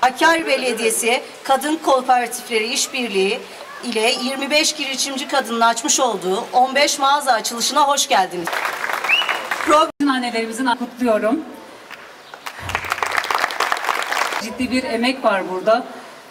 Hakkari Belediyesi Kadın Kooperatifleri İşbirliği ile 25 girişimci kadının açmış olduğu 15 mağaza açılışına hoş geldiniz. Program annelerimizin kutluyorum. Ciddi bir emek var burada.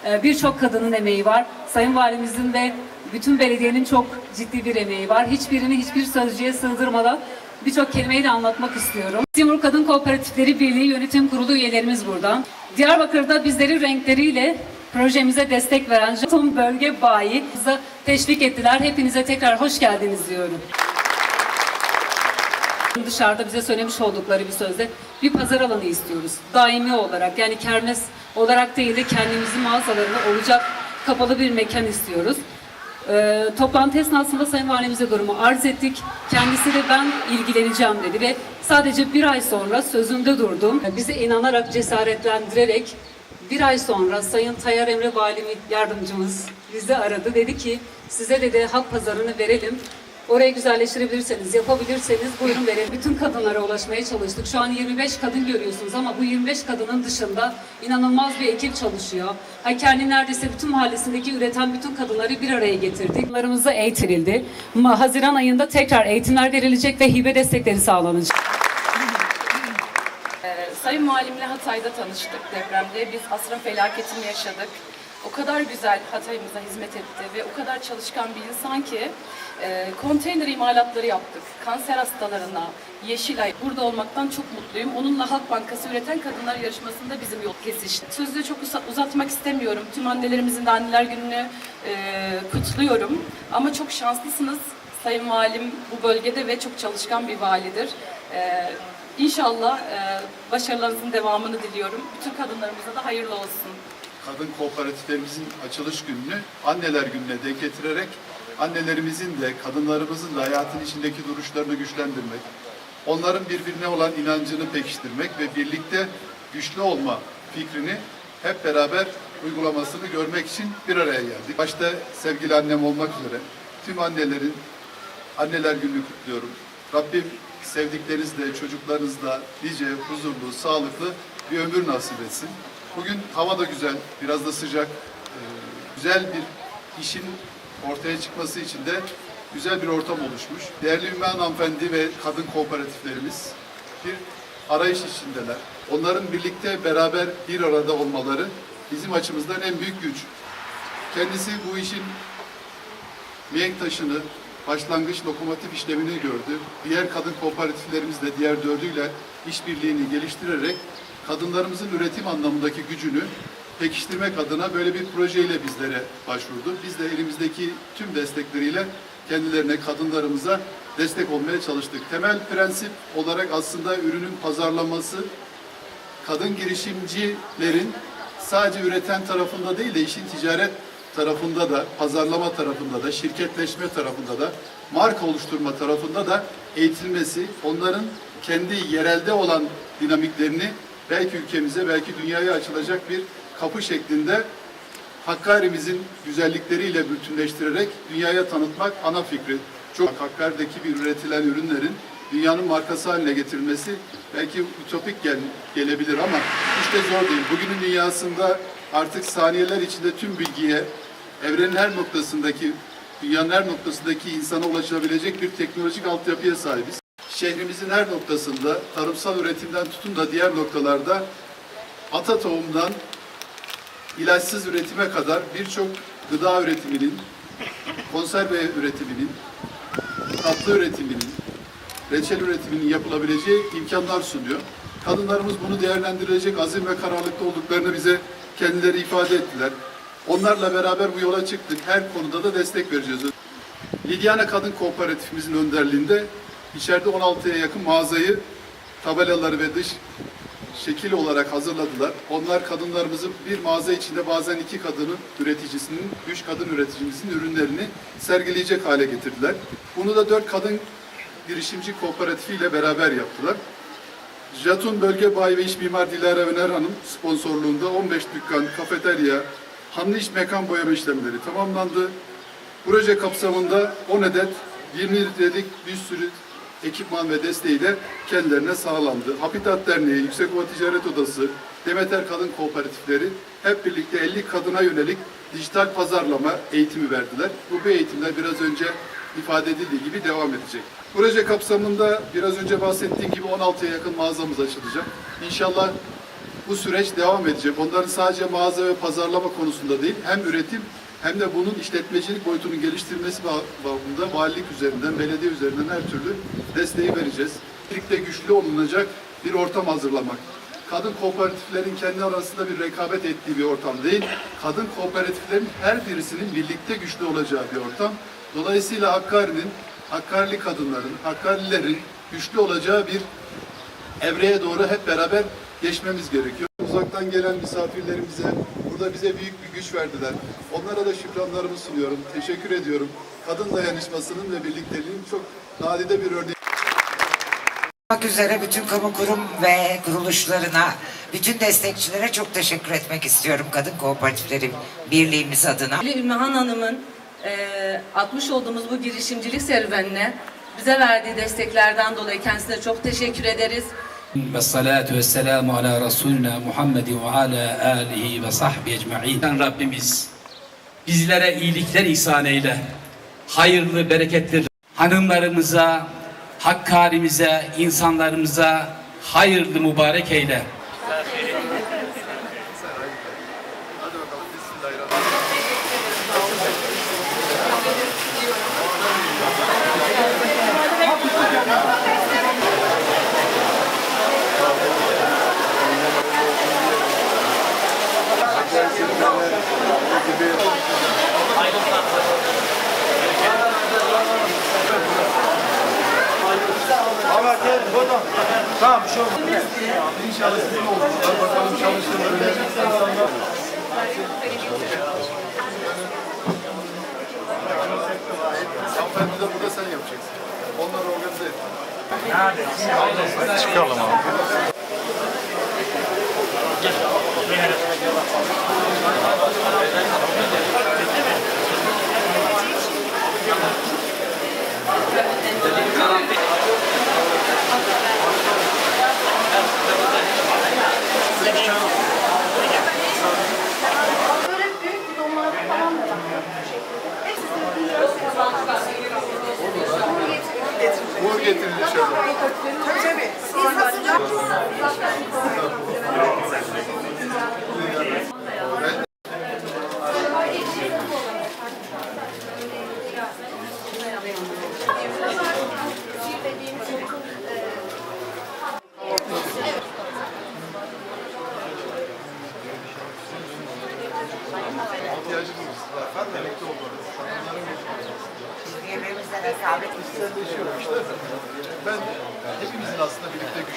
Ee, Birçok kadının emeği var. Sayın Valimizin ve bütün belediyenin çok ciddi bir emeği var. Hiçbirini hiçbir sözcüğe sığdırmadan birçok kelimeyle anlatmak istiyorum. Timur Kadın Kooperatifleri Birliği Yönetim Kurulu üyelerimiz burada. Diyarbakır'da bizleri renkleriyle projemize destek veren Jaton Bölge Bayi bize teşvik ettiler. Hepinize tekrar hoş geldiniz diyorum. Dışarıda bize söylemiş oldukları bir sözde bir pazar alanı istiyoruz. Daimi olarak yani kermes olarak değil de kendimizin mağazalarında olacak kapalı bir mekan istiyoruz. Ee, toplantı esnasında Sayın Valimize durumu arz ettik. Kendisi de ben ilgileneceğim dedi ve sadece bir ay sonra sözünde durdum. Bize inanarak, cesaretlendirerek bir ay sonra Sayın Tayyar Emre Valimi yardımcımız bizi aradı. Dedi ki size dedi halk pazarını verelim. Orayı güzelleştirebilirseniz, yapabilirseniz buyurun verelim. Bütün kadınlara ulaşmaya çalıştık. Şu an 25 kadın görüyorsunuz ama bu 25 kadının dışında inanılmaz bir ekip çalışıyor. Hakkari'nin neredeyse bütün mahallesindeki üreten bütün kadınları bir araya getirdik. Kadınlarımıza eğitildi. Ma- Haziran ayında tekrar eğitimler verilecek ve hibe destekleri sağlanacak. Ee, Sayın Valimle Hatay'da tanıştık depremde. Biz asrın felaketini yaşadık. O kadar güzel Hatay'ımıza hizmet etti ve o kadar çalışkan bir insan ki e, konteyner imalatları yaptık. Kanser hastalarına, Yeşilay. Burada olmaktan çok mutluyum. Onunla Halk Bankası Üreten Kadınlar Yarışması'nda bizim yol kesişti. Sözü çok uza- uzatmak istemiyorum. Tüm annelerimizin de anneler gününü e, kutluyorum. Ama çok şanslısınız. Sayın Valim bu bölgede ve çok çalışkan bir validir. Ee, inşallah e, başarılarınızın devamını diliyorum. Bütün kadınlarımıza da hayırlı olsun. Kadın kooperatiflerimizin açılış gününü anneler gününe denk getirerek annelerimizin de kadınlarımızın da hayatın içindeki duruşlarını güçlendirmek, onların birbirine olan inancını pekiştirmek ve birlikte güçlü olma fikrini hep beraber uygulamasını görmek için bir araya geldik. Başta sevgili annem olmak üzere tüm annelerin Anneler Günü'nü kutluyorum. Rabbim sevdiklerinizle, çocuklarınızla nice, huzurlu, sağlıklı bir ömür nasip etsin. Bugün hava da güzel, biraz da sıcak. Ee, güzel bir işin ortaya çıkması için de güzel bir ortam oluşmuş. Değerli Ümmü hanımefendi ve kadın kooperatiflerimiz bir arayış içindeler. Onların birlikte beraber bir arada olmaları bizim açımızdan en büyük güç. Kendisi bu işin mihenk taşını, başlangıç lokomotif işlemini gördü. Diğer kadın kooperatiflerimizle diğer dördüyle işbirliğini geliştirerek kadınlarımızın üretim anlamındaki gücünü pekiştirmek adına böyle bir projeyle bizlere başvurdu. Biz de elimizdeki tüm destekleriyle kendilerine, kadınlarımıza destek olmaya çalıştık. Temel prensip olarak aslında ürünün pazarlanması, kadın girişimcilerin sadece üreten tarafında değil de işin ticaret tarafında da, pazarlama tarafında da, şirketleşme tarafında da, marka oluşturma tarafında da eğitilmesi, onların kendi yerelde olan dinamiklerini belki ülkemize, belki dünyaya açılacak bir kapı şeklinde Hakkari'mizin güzellikleriyle bütünleştirerek dünyaya tanıtmak ana fikri. Çok Hakkari'deki bir üretilen ürünlerin dünyanın markası haline getirilmesi belki ütopik gel, gelebilir ama işte zor değil. Bugünün dünyasında artık saniyeler içinde tüm bilgiye, evrenin her noktasındaki, dünyanın her noktasındaki insana ulaşabilecek bir teknolojik altyapıya sahibiz. Şehrimizin her noktasında tarımsal üretimden tutun da diğer noktalarda ata tohumdan ilaçsız üretime kadar birçok gıda üretiminin, konserve üretiminin, tatlı üretiminin, reçel üretiminin yapılabileceği imkanlar sunuyor. Kadınlarımız bunu değerlendirecek azim ve kararlılıkta olduklarını bize kendileri ifade ettiler. Onlarla beraber bu yola çıktık. Her konuda da destek vereceğiz. Lidyana Kadın Kooperatifimizin önderliğinde içeride 16'ya yakın mağazayı, tabelaları ve dış şekil olarak hazırladılar. Onlar kadınlarımızın bir mağaza içinde bazen iki kadının üreticisinin, üç kadın üreticimizin ürünlerini sergileyecek hale getirdiler. Bunu da dört kadın girişimci kooperatifi ile beraber yaptılar. Jatun Bölge Bayi ve İş Mimar Dilara Öner Hanım sponsorluğunda 15 dükkan, kafeterya, hanlı iş mekan boyama işlemleri tamamlandı. Proje kapsamında 10 adet 20 litrelik bir sürü ekipman ve desteği de kendilerine sağlandı. Habitat Derneği, Yüksekova Ticaret Odası, Demeter Kadın Kooperatifleri hep birlikte 50 kadına yönelik dijital pazarlama eğitimi verdiler. Bu bir eğitimler biraz önce ifade edildiği gibi devam edecek. Proje kapsamında biraz önce bahsettiğim gibi 16'ya yakın mağazamız açılacak. İnşallah bu süreç devam edecek. Onların sadece mağaza ve pazarlama konusunda değil, hem üretim hem de bunun işletmecilik boyutunun geliştirilmesi ba- babında valilik üzerinden, belediye üzerinden her türlü desteği vereceğiz. Birlikte güçlü olunacak bir ortam hazırlamak. Kadın kooperatiflerin kendi arasında bir rekabet ettiği bir ortam değil, kadın kooperatiflerin her birisinin birlikte güçlü olacağı bir ortam. Dolayısıyla Hakkari'nin, Hakkarili kadınların, Hakkarililerin güçlü olacağı bir evreye doğru hep beraber geçmemiz gerekiyor. Uzaktan gelen misafirlerimize burada bize büyük bir güç verdiler. Onlara da şükranlarımı sunuyorum. Teşekkür ediyorum. Kadın dayanışmasının ve birlikteliğinin çok nadide bir örneği. olmak üzere bütün kamu kurum ve kuruluşlarına, bütün destekçilere çok teşekkür etmek istiyorum Kadın Kooperatifleri Birliğimiz adına. Ali Ümmühan Hanım'ın eee, atmış olduğumuz bu girişimcilik serüvenine bize verdiği desteklerden dolayı kendisine çok teşekkür ederiz. Ve vesselamu ala Resulina Muhammed ve ala alihi ve sahbihi ecma'in. Rabbimiz bizlere iyilikler ihsan eyle. Hayırlı, bereketli hanımlarımıza, Hakkari'mize, insanlarımıza hayırlı mübarek eyle. İnşallah sizin olacaklar. Bakalım çalıştığınız Hanımefendi de burada sen yapacaksın. Onları organize et. Böyle Uğur getirilir şöyle. Biz hazırlayacağız. İhtiyacımız Rekabet Ben hepimizin aslında birlikte